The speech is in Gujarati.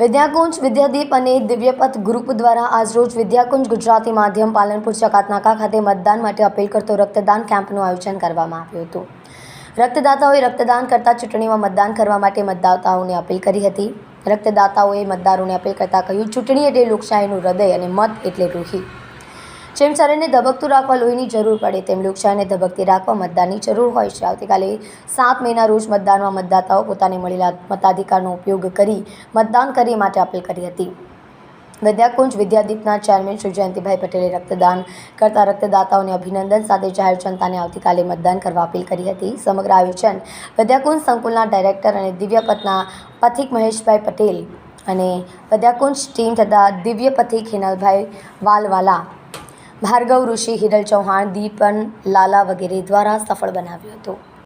વિદ્યાકુંજ, વિદ્યાદીપ અને દિવ્યપથ ગ્રુપ દ્વારા આજરોજ વિદ્યાકુંજ ગુજરાતી માધ્યમ પાલનપુર ચકાતનાકા ખાતે મતદાન માટે અપીલ કરતો રક્તદાન કેમ્પનું આયોજન કરવામાં આવ્યું હતું. રક્તદાતાઓએ રક્તદાન કરતા ચૂંટણીમાં મતદાન કરવા માટે મતદાતાઓને અપીલ કરી હતી. રક્તદાતાઓએ મતદારોને અપીલ કરતા કહ્યું, ચૂંટણી એટલે લોકશાહીનું હૃદય અને મત એટલે રૂહી. જેમ ધબકતું રાખવા લોહીની જરૂર પડે, તેમ લોકશાહીને ધબકતી રાખવા મતદાનની જરૂર હોય છે. આવતીકાલે સાત મેના રોજ મતદાનમાં મતદાતાઓ પોતાને મળેલા મતાધિકારનો ઉપયોગ કરી મતદાન કરી માટે અપીલ કરી હતી. વિદ્યાકુંજ વિદ્યાદીપના ચેરમેન શ્રી જયંતિભાઈ પટેલે રક્તદાન કરતા રક્તદાતાઓને અભિનંદન સાથે જાહેર જનતાને આવતીકાલે મતદાન કરવા અપીલ કરી હતી. સમગ્ર આયોજન વિદ્યાકુંજ સંકુલના ડાયરેક્ટર અને દિવ્યપથના પથિક મહેશભાઈ પટેલ અને વિદ્યાકુંજ ટીમ તથા દિવ્ય પથિક હિનલભાઈ વાલવાલા ભાર્ગવ ઋષિ હિરલ ચૌહાણ દીપન લાલા વગેરે દ્વારા સફળ બનાવ્યું હતું.